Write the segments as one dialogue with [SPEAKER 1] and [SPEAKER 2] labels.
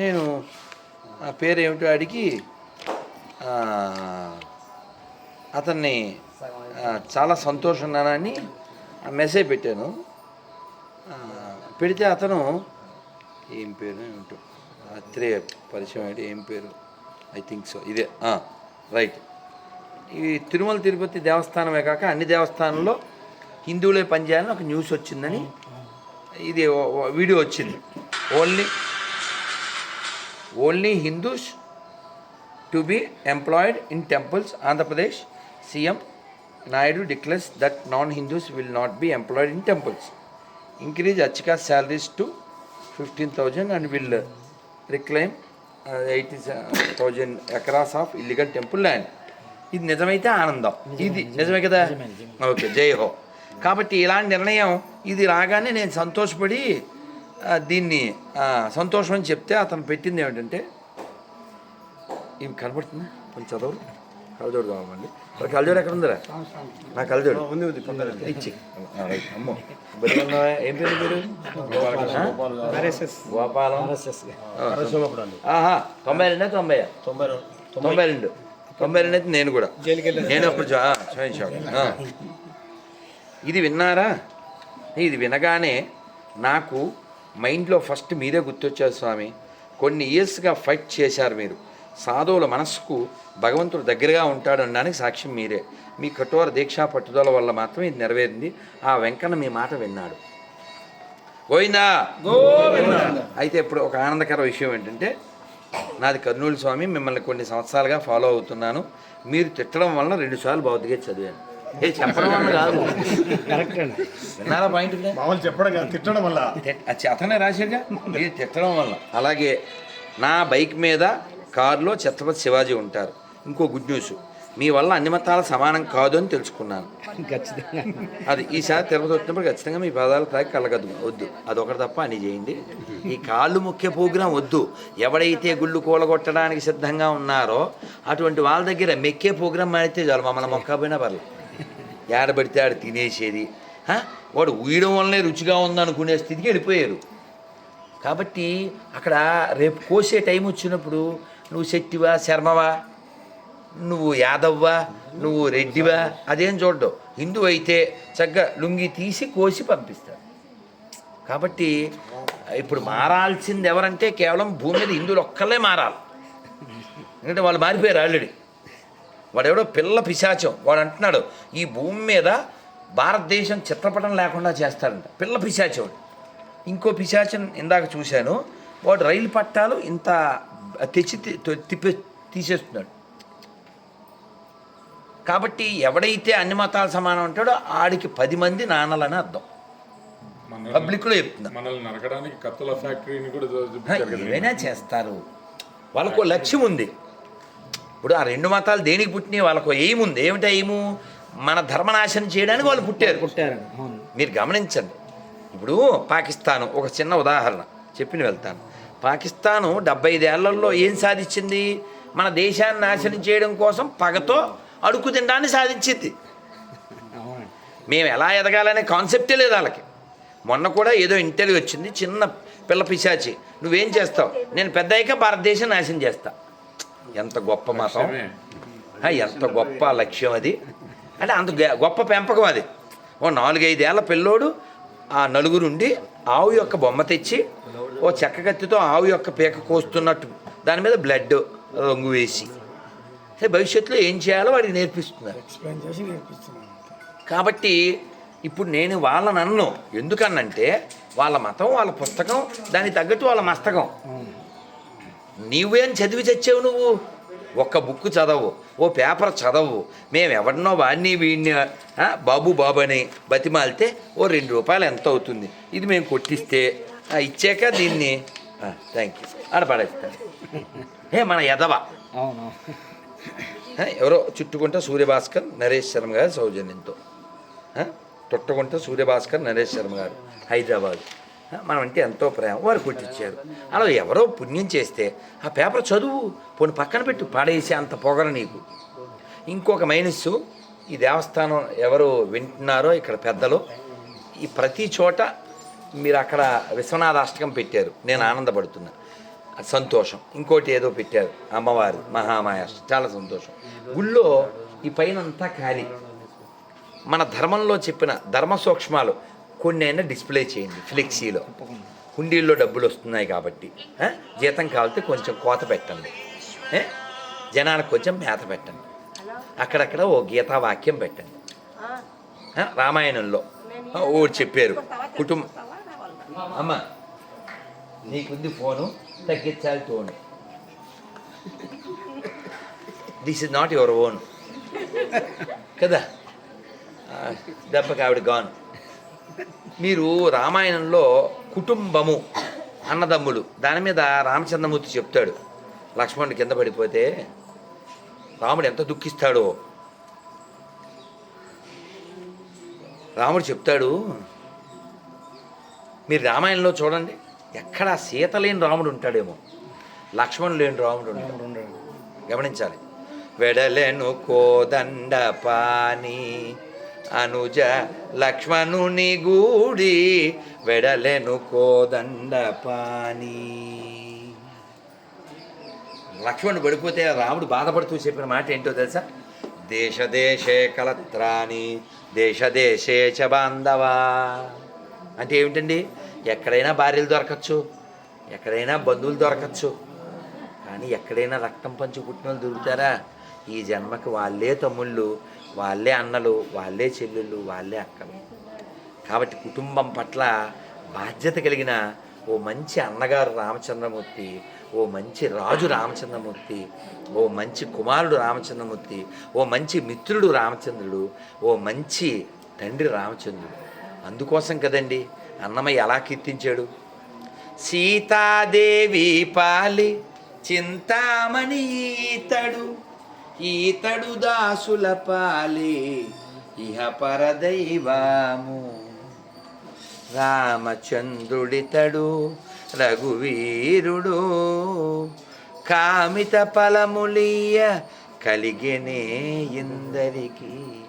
[SPEAKER 1] నేను ఆ పేరు ఏమిటో అడిగి అతన్ని చాలా సంతోషం నాని మెసేజ్ పెట్టాను. పెడితే అతను ఏం పేరు ఏమిటో అత్రే పరిచయం ఏంటి ఏం పేరు? ఐ థింక్ సో ఇదే రైట్ ఈ తిరుమల తిరుపతి దేవస్థానమే కాక అన్ని దేవస్థానంలో హిందువులే పనిచేయాలని ఒక న్యూస్ వచ్చిందని ఇది వీడియో వచ్చింది. Only only Hindus to be employed in temples Andhra Pradesh CM Naidu declares that non Hindus will not be employed in temples. Increase అచ్చికా salaries to fifteen thousand and will reclaim eighty thousand acres of illegal temple land. ఇది నిజమైతే ఆనందం. ఇది నిజమే కదా? Okay జై హో. కాబట్టి ఇలాంటి నిర్ణయం ఇది రాగానే నేను సంతోషపడి దీన్ని ఆ, సంతోషం అని చెప్తే అతను పెట్టింది ఏమిటంటే ఇవి కనబడుతుందా? కొంచెం చదవరు. కలజోడు కావాలండి. మరి కలజోడు ఎక్కడ ఉందిరా నా కలజోడు ఉంది ఉంది ఇచ్చి. అమ్మో? ఏం పేరు పేరు? గోపాలం. ఆ, ఆహా తొంభై రెండా తొంభై?
[SPEAKER 2] తొంభై రెండు.
[SPEAKER 1] తొంభై రెండు. తొంభై రెండు అయితే నేను కూడా. నేను అప్పుడు. ఇది విన్నారా? ఇది వినగానే నాకు మైండ్లో ఫస్ట్ మీరే గుర్తొచ్చారు స్వామి. కొన్ని ఇయర్స్గా ఫైట్ చేశారు మీరు. సాధువుల మనస్సుకు భగవంతుడు దగ్గరగా ఉంటాడు అనడానికి సాక్ష్యం మీరే. మీ కఠోర దీక్షా పట్టుదల వల్ల మాత్రమే ఇది నెరవేరింది. ఆ వెంకన్న మీ మాట విన్నాడు. గోవిందా! అయితే ఇప్పుడు ఒక ఆనందకర విషయం ఏంటంటే నాది కర్నూలు స్వామి మిమ్మల్ని కొన్ని సంవత్సరాలుగా ఫాలో అవుతున్నాను. మీరు తిట్టడం వలన రెండుసార్లు భౌతిక చదివాను. ఏ చెప్పడం వల్ల కాదు.
[SPEAKER 3] కరెక్ట్ అండి
[SPEAKER 1] విన్నారా పాయింట్
[SPEAKER 2] మామూలు చెప్పడం కాదు తిట్టడం వల్ల.
[SPEAKER 1] అతనే రాశాడుగా? మీరు తిట్టడం వల్ల. అలాగే నా బైక్ మీద కారులో ఛత్రపతి శివాజీ ఉంటారు. ఇంకో గుడ్ న్యూస్ మీ వల్ల అన్ని మతాల సమానం కాదు అని తెలుసుకున్నాను.
[SPEAKER 3] ఖచ్చితంగా.
[SPEAKER 1] అది ఈసారి తిరుపతి వచ్చినప్పుడు ఖచ్చితంగా మీ పదాలు తాకి కళ్ళగద్దు వద్దు. అదొకటి తప్ప అని చేయండి. ఈ కాళ్ళు ముఖ్య ప్రోగ్రాం వద్దు. ఎవడైతే గుళ్ళు కూలగొట్టడానికి సిద్ధంగా ఉన్నారో అటువంటి వాళ్ళ దగ్గర మెక్కే ప్రోగ్రాం మాడితే చాలు. మమ్మల్ని మొక్కపోయినా పర్లేదు. ఏడబడితే ఆడ తినేసేది. వాడు ఊయడం వల్లనే రుచిగా ఉందనుకునే స్థితికి వెళ్ళిపోయారు. కాబట్టి అక్కడ రేపు కోసే టైం వచ్చినప్పుడు నువ్వు శక్తివా శర్మవా? నువ్వు యాదవ్వా? నువ్వు రెడ్డివా? అదేం చూడడం. హిందూ అయితే చక్కగా లుంగి తీసి కోసి పంపిస్తారు. కాబట్టి ఇప్పుడు మారాల్సింది ఎవరంటే కేవలం భూమి మీద హిందువులు ఒక్కళ్ళే మారాలి. ఎందుకంటే వాళ్ళు మారిపోయారు ఆల్రెడీ. వాడెవడో పిల్ల పిశాచం వాడు అంటున్నాడు ఈ భూమి మీద భారతదేశం చిత్రపటం లేకుండా చేస్తాడంట. పిల్ల పిశాచం. ఇంకో పిశాచం ఇందాక చూశాను వాడు రైలు పట్టాలు ఇంత తెచ్చి తిప్పే తీసేస్తున్నాడు. కాబట్టి ఎవడైతే అన్ని మతాలు సమానం ఉంటాడో ఆడికి పది మంది నాన్నలని అర్థం. పబ్లిక్లో చెప్తున్నా.
[SPEAKER 4] మనల్ని నరకడానికి కత్తుల ఫ్యాక్టరీని కూడా
[SPEAKER 1] హ,
[SPEAKER 4] చూపించారు కదా
[SPEAKER 1] ఏవైనా చేస్తారు. వాళ్ళకు లక్ష్యం ఉంది. ఇప్పుడు ఆ రెండు మతాలు దేనికి పుట్టినాయి? వాళ్ళకు ఉంది ఏమిటి ఎయిము మన ధర్మనాశనం చేయడానికి వాళ్ళు పుట్టారు.
[SPEAKER 3] పుట్టారండి అవును.
[SPEAKER 1] మీరు గమనించండి. ఇప్పుడు పాకిస్తాను ఒక చిన్న ఉదాహరణ చెప్పిన వెళ్తాను. పాకిస్తాను డెబ్బై ఐదేళ్ళలో ఏం సాధించింది? మన దేశాన్ని నాశనం చేయడం కోసం పగతో అడుగు తినడాన్ని సాధించింది. మేము ఎలా ఎదగాలనే కాన్సెప్టే లేదు వాళ్ళకి. మొన్న కూడా ఏదో ఇంటర్వ్యూ వచ్చింది చిన్న పిల్ల పిశాచి నువ్వేం చేస్తావు? నేను పెద్ద అయ్యాక భారతదేశం నాశనం చేస్తా. ఎంత గొప్ప మతం. ఎంత గొప్ప లక్ష్యం అది. అంటే అంత గ- గొప్ప పెంపకం అది. ఓ నాలుగైదేళ్ళ పిల్లోడు ఆ నలుగురుండి ఆవు యొక్క బొమ్మ తెచ్చి ఓ చెక్క కత్తితో ఆవు యొక్క పీక కోస్తున్నట్టు దాని మీద బ్లడ్ రంగు వేసి. భవిష్యత్తులో ఏం చేయాలో వాడికి నేర్పిస్తున్నారు. కాబట్టి ఇప్పుడు నేను వాళ్ళని అన్ను. ఎందుకన్నంటే వాళ్ళ మతం వాళ్ళ పుస్తకం దానికి తగ్గట్టు వాళ్ళ మస్తకం. నీవేం చదివి చచ్చావు నువ్వు? ఒక్క బుక్ చదవు ఓ పేపర్ చదవు. మేము ఎవరినో వాడిని వీడిని బాబు బాబు అని బతిమాలితే ఓ రెండు రూపాయలు ఎంత అవుతుంది? ఇది మేము కొట్టిస్తే ఇచ్చాక దీన్ని థ్యాంక్ యూ ఆడ పడేస్తాను ఏ మన ఎదవ
[SPEAKER 3] అవును.
[SPEAKER 1] ఆ, ఎవరో చుట్టుకుంట సూర్యభాస్కర్ నరేష్ శర్మ గారి సౌజన్యంతో. చుట్టుకుంట సూర్యభాస్కర్ నరేష్ శర్మ గారు హైదరాబాద్. మనం అంటే ఎంతో ప్రేమ. వారు కొట్టించారు అలా ఎవరో పుణ్యం చేస్తే ఆ పేపర్ చదువు. పోనీ పక్కన పెట్టు పాడేసి అంత పొగర నీకు. ఇంకొక మైనస్సు ఈ దేవస్థానం ఎవరు వింటున్నారో ఇక్కడ పెద్దలు ఈ ప్రతి చోట మీరు అక్కడ విశ్వనాథ అష్టకం పెట్టారు. నేను ఆనందపడుతున్నా. సంతోషం. ఇంకోటి ఏదో పెట్టారు. అమ్మవారు మహామాయ చాలా సంతోషం. గుళ్ళో ఈ పైన అంతా ఖాళీ. మన ధర్మంలో చెప్పిన ధర్మ సూక్ష్మాలు కొన్ని అయినా డిస్ప్లే చేయండి ఫ్లెక్సీలో హుండీల్లో డబ్బులు వస్తున్నాయి కాబట్టి? జీతం కావాలితే కొంచెం కోత పెట్టండి? జనానికి కొంచెం మేత పెట్టండి. అక్కడక్కడ ఓ గీతా వాక్యం పెట్టండి? రామాయణంలో. ఓ చెప్పారు కుటుంబం అమ్మ నీకుంది ఫోను తగ్గించాలి tone. This is not your own కదా? దెబ్బకి ఆవిడ గాన్ మీరు రామాయణంలో కుటుంబము అన్నదమ్ములు దాని మీద రామచంద్రమూర్తి చెప్తాడు. లక్ష్మణుడు కింద పడిపోతే రాముడు ఎంత దుఃఖిస్తాడో. రాముడు చెప్తాడు మీరు రామాయణంలో చూడండి ఎక్కడ సీత లేని రాముడు ఉంటాడేమో. లక్ష్మణుడు లేని రాముడు ఉంటాడు. గమనించాలి. వెడలెను కోదండ పాని అనుజ లక్ష్మణుని గూడి వెడలెను కోదండ పాని. లక్ష్మణుడు పడిపోతే రాముడు బాధపడుతూ చెప్పిన మాట ఏంటో తెలుసా? దేశ దేశే కలత్రాని దేశ దేశే చ బాంధవా. అంటే ఏమిటండి? ఎక్కడైనా భార్యలు దొరకచ్చు ఎక్కడైనా బంధువులు దొరకచ్చు కానీ ఎక్కడైనా రక్తం పంచి పుట్టిన వాళ్ళు దొరుకుతారా? ఈ జన్మకి వాళ్ళే తమ్ముళ్ళు వాళ్ళే అన్నలు వాళ్ళే చెల్లెళ్ళు వాళ్ళే అక్కలు. కాబట్టి కుటుంబం పట్ల బాధ్యత కలిగిన ఓ మంచి అన్నగారు రామచంద్రమూర్తి ఓ మంచి రాజు రామచంద్రమూర్తి ఓ మంచి కుమారుడు రామచంద్రమూర్తి ఓ మంచి మిత్రుడు రామచంద్రుడు ఓ మంచి తండ్రి రామచంద్రుడు. అందుకోసం కదండి అన్నమయ్య ఎలా కీర్తించాడు. సీతాదేవి పాలి చింతామణి ఈతడు. ఈతడు దాసుల పాలి ఇహ పరదైవాము. రామచంద్రుడితడు రఘువీరుడు కామిత ఫలములియ కలిగెనే ఇందరికి.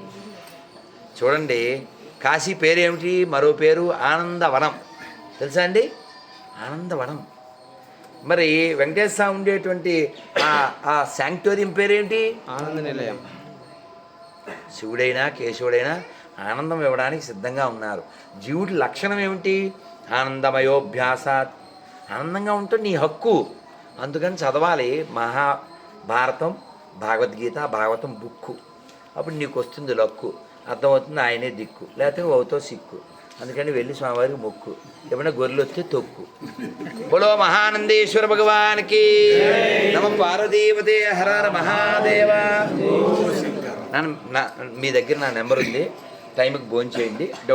[SPEAKER 1] చూడండి కాశీ పేరేమిటి? మరో పేరు ఆనందవనం. తెలుసా అండి? ఆనందవనం. మరి వెంకటేశ్వర స్వామి ఉండేటువంటి ఆ- ఆ శాంక్టోరియం పేరేంటి?
[SPEAKER 3] ఆనంద నిలయం
[SPEAKER 1] శివుడైనా కేశవుడైనా ఆనందం ఇవ్వడానికి సిద్ధంగా ఉన్నారు. జీవుడి లక్షణం ఏమిటి? ఆనందమయోభ్యాసాత్. ఆనందంగా ఉంటే నీ హక్కు. అందుకని చదవాలి మహాభారతం భగవద్గీత భాగవతం బుక్కు. అప్పుడు నీకు వస్తుంది లక్కు. అర్థమవుతుంది ఆయనే దిక్కు. లేకపోతే అవుతో సిక్కు. అందుకని వెళ్ళి స్వామివారికి మొక్కు. ఏమైనా గొర్రెలు వస్తే తొక్కు. బోలో మహానందేశ్వర భగవానికి. నమ పార్వదేవదే హరార మహాదేవ. నా మీ దగ్గర నా నెంబర్ ఉంది. టైంకి భోజనం చేయండి డౌట్